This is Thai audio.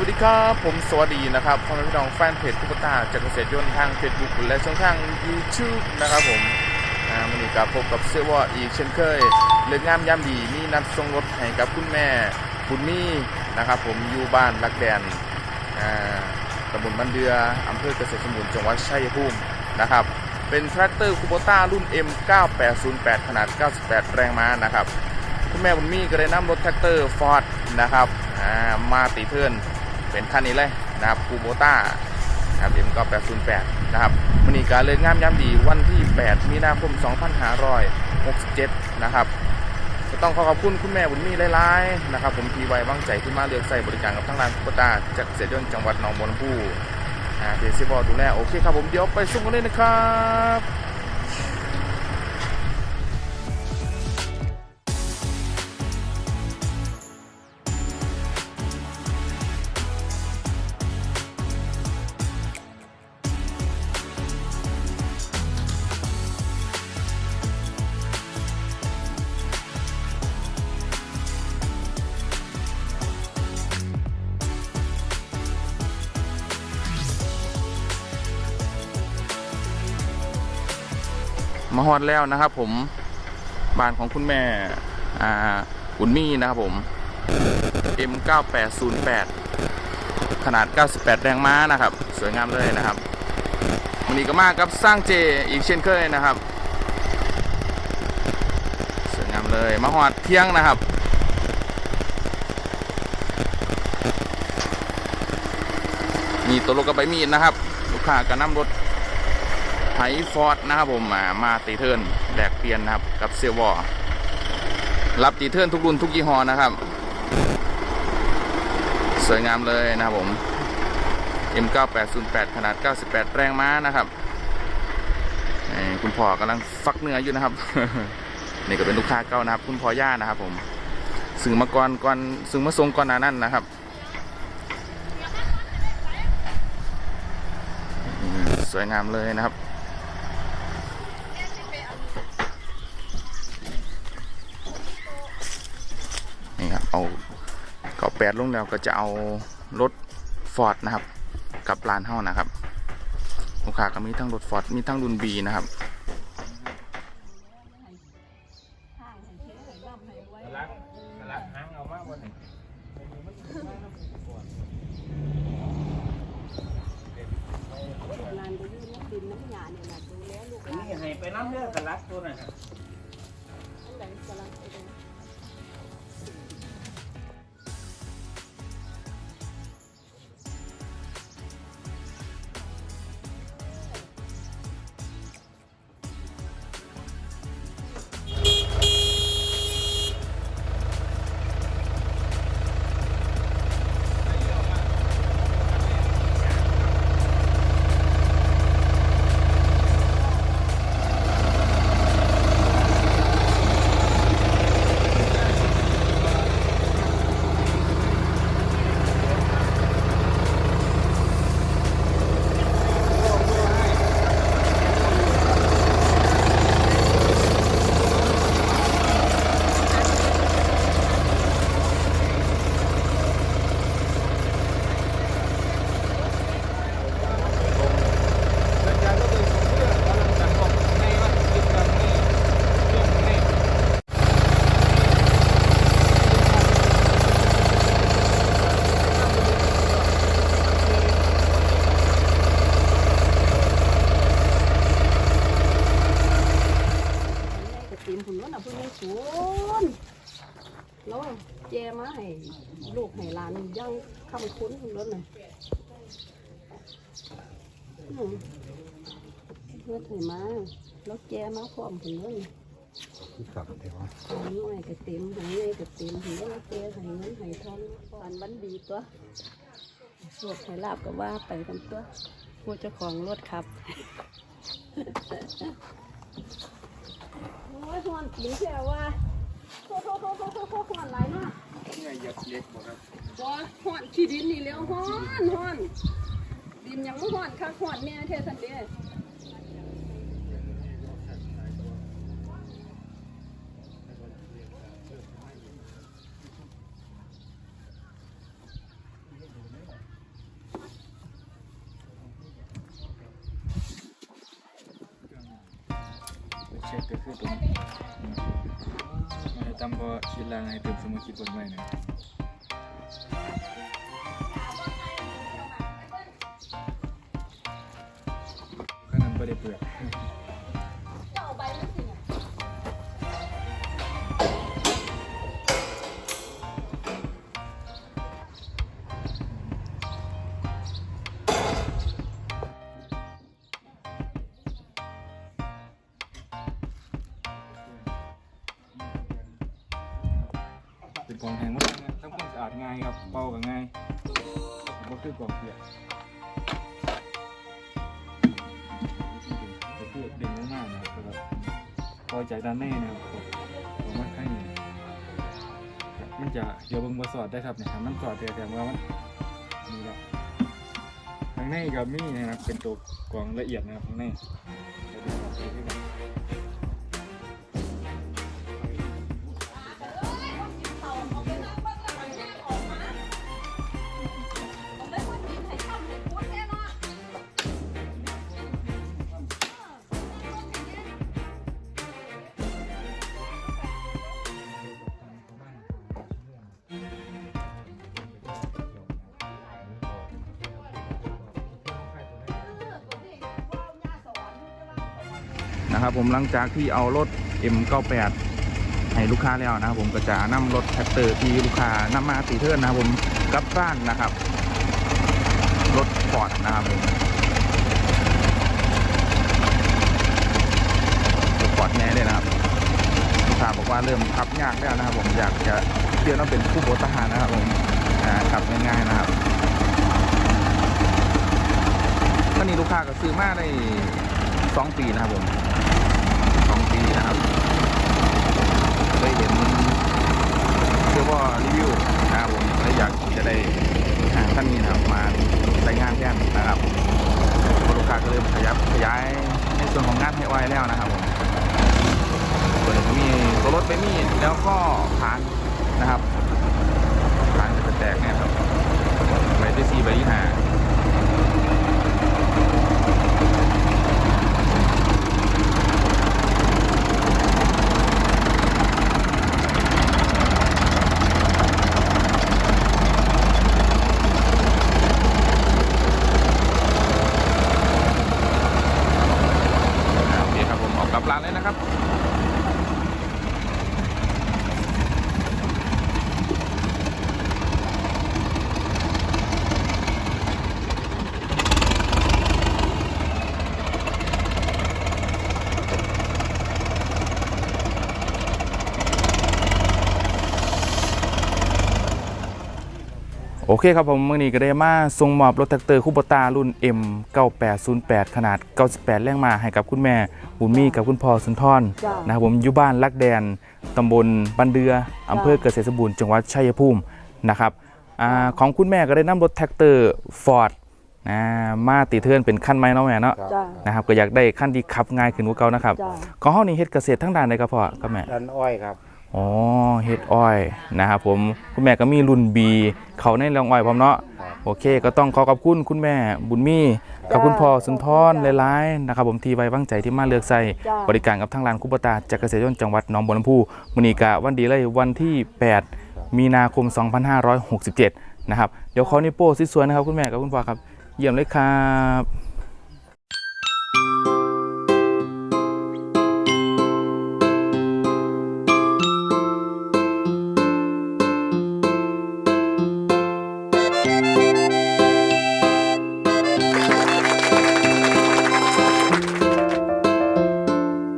วัสดีครับ ผมสวัสดีนะครับพ่อแม่พี่น้องแฟนเพจทุกตาจากเกษตรยนต์ทางเฟซบุ๊กและช่องทาง YouTube นะครับผมอ่าวันนี้ก็พบกับเสื้อว่าอีกเช่นเคยเลือกงามยามดีมีนัดส่งรถให้กับคุณแม่บุญมี่นะครับผมอยู่บ้านรักแดนตำบลบันเดืออำเภอเกษตรสมบูรณ์จังหวัดชัยภูมินะครับเป็นแทรกเตอร์คูโบต้ารุ่น M9808 ขนาด 98 แรงม้านะครับคุณแม่บุญมี่ก็ได้นำรถแท็กเตอร์ฟอร์ดนะครับมาตีเทิร์น เป็นคันนี้เลยนะครับคูโบต้านะครับ M9808 นะครับมันนี้การเลิกงามยามดีวันที่ 8 มีนาคม 2567 นะครับก็ต้องขอขอบคุณคุณแม่บุญมีหลายๆนะครับ ผมทีไว้วางใจที่มาเลือกใส่บริการกับทั้งร้านคูโบต้าจากเสียยนจังหวัดหนองบัวลำพูอ่าเดซิบอลดูแลโอเคครับผมเดี๋ยวไปสุ่มกันเลยนะครับ มาฮอดแล้วนะครับ ผมบ้านของคุณแม่อ่าอุ่นมี่นะครับผม M9808 ขนาด 98 แรงม้านะครับ สวยงามเลยนะครับวันนี้ก็มากครับสร้างเจอีกเช่นเคยนะครับ สวยงามเลยมาฮอดเที่ยงนะครับมีตัวรถกระบะมีดนะครับ ลูกค้าก็นำรถ ไฮฟอร์ดนะครับผมมามาตีเทิร์นแลกเปลี่ยนนะครับกับเซลวอร์รับตีเทิร์นทุกรุ่นทุกยี่ห้อนะครับ สวยงามเลยนะครับผม M9808 ขนาด 98 แรงม้านะครับคุณพ่อกำลังฟักเนื้ออยู่นะครับ นี่ก็เป็นลูกค้าเก่านะครับ คุณพ่อย่านะครับผมซึ่งมาก่อนก่อนซึ่งมาทรงก่อนหนานั้นนะครับสวยงามเลยนะครับ นี่ครับเอาเก่าแปดลงแล้วก็จะเอารถฟอร์ดนะครับ กับร้านเฮ้านะครับลูกค้าก็มีทั้งรถฟอร์ดมีทั้งรุ่นบีนะครับนี่ให้ไปน้ำเลือดกลักตัวน่ะ กให้หลานยังคำคุ้นผุนรถน่ะอืมเพื่อถือมาแล้วแจมาพร้อมผุนรถน่ะครับเดี๋ยวหอยน้อยกระติมหอยใหญ่กระติมผุนรถแล้วแจให้เงินให้ทองวันวันดีตัวสวดให้ลาบก็ว่าไปกันตัวผู้เจ้าของรถครับโอ้ยหอนกินแค่ว่า โทษโทษโทษโทษโทษโทษอนไหมาเนื่อยเยียเล็กบ่ครับบ่อนขี้ดินนี่แล้วหอนหอนดินยังไม่หอนค่ะหอนแม่เทสันเดยเช็คก็คือตรง ตำบอชิลางให้เติมสมาชิกคนใหม่หน่อยขนาดไม่ได้เปลือก เป็นกล่องแห้งมดเลยนะทำความสะอาดง่ายครับเปากับง่ายก็คือกล่องเปียกก็คือเด่นมากๆนะครับแล้วก็พอใจด้านในนะครับผมว่าข้างนี้มันจะเดี๋ยวเบิ่งมาสอดได้ครับเนี่ยครับมันสอดแต่แต่ว่ามันนี่แหละข้างในกับมีนะครับเป็นตัวกล่องละเอียดนะครับข้างใน นะครับผมหลังจากที่เอารถ M98 ให้ลูกค้าแล้วนะครับผมก็จะนำรถแท็กเตอร์ที่ลูกค้านำมาตีเทิร์นนะครับผมกลับบ้านนะครับ รถฟอร์ดนะครับผมรถฟอร์ดแน่เลยนะครับลูกค้าบอกว่าเริ่มขับยากแล้วนะครับ ผมอยากจะเปลี่ยนมาเป็นผู้บริหารนะครับผมขับง่ายๆนะครับตอนนี้ลูกค้าก็ซื้อมาได้สองปีนะครับผม นะครับได้เห็นเรียกว่ารีวิวนะครับผมและอยากจะได้หาท่านนี้นะครับมาใช้งานแทนนะครับลูกค้าก็เริ่มขยับขยายในส่วนของงานให้ไวแล้วนะครับผมส่วนมีตัวรถไปมีแล้วก็ผ่านนะครับผ่านจะแตกเนี่ยครับใบที่สี่ใบที่ห้า โอเคครับผมออ กกลับร้านเลยนะครับ โอเคครับผมมื่อนี้ก็ได้มาส่งมอบรถแท็กเตอร์คูปตารุ่น M9808 ขนาด 98 แรงม้าให้กับคุณแม่บุญมีกับคุณพ่อสุนทรจ้านะครับผมอยู่บ้านลักแดนตำบลบันเดืออำเภอเกษตรสมบูรณ์จังหวัดชัยภูมินะครับอาของคุณแม่ก็ได้นำรถแท็กเตอร์ฟอร์ดนะมาติเทิร์นเป็นขั้นไม้เนาะแม่เนาะจ้านะครับก็อยากได้ขั้นที่ขับง่ายขึ้นกว่าเก่านะครับจ้าของห้องนี้เฮ็ดเกษตรทั้งด้านเลยครับพ่อครับแม่ดันอ้อยครับ อ๋อเฮ็ดอ้อยนะครับผมคุณแม่ก็มีรุ่น B เขาในรองอ้อยพร้อมเนาะโอเค ก็ต้องขอขอบคุณคุณแม่บุญมีกับคุณพ่อสุนทรหลายๆนะครับผมที่ไว้วางใจที่มาเลือกใส่จ้าบริการกับทางร้านคุปตาจากเกษตรยนต์จังหวัดหนองบัวลำพูมื้อนี้ก็วันดีเลยวันที่ 8 มีนาคม 2567 นะครับ เดี๋ยวขอนิวโป้สวยๆนะครับคุณแม่กับคุณพ่อครับ เยี่ยมเลยครับ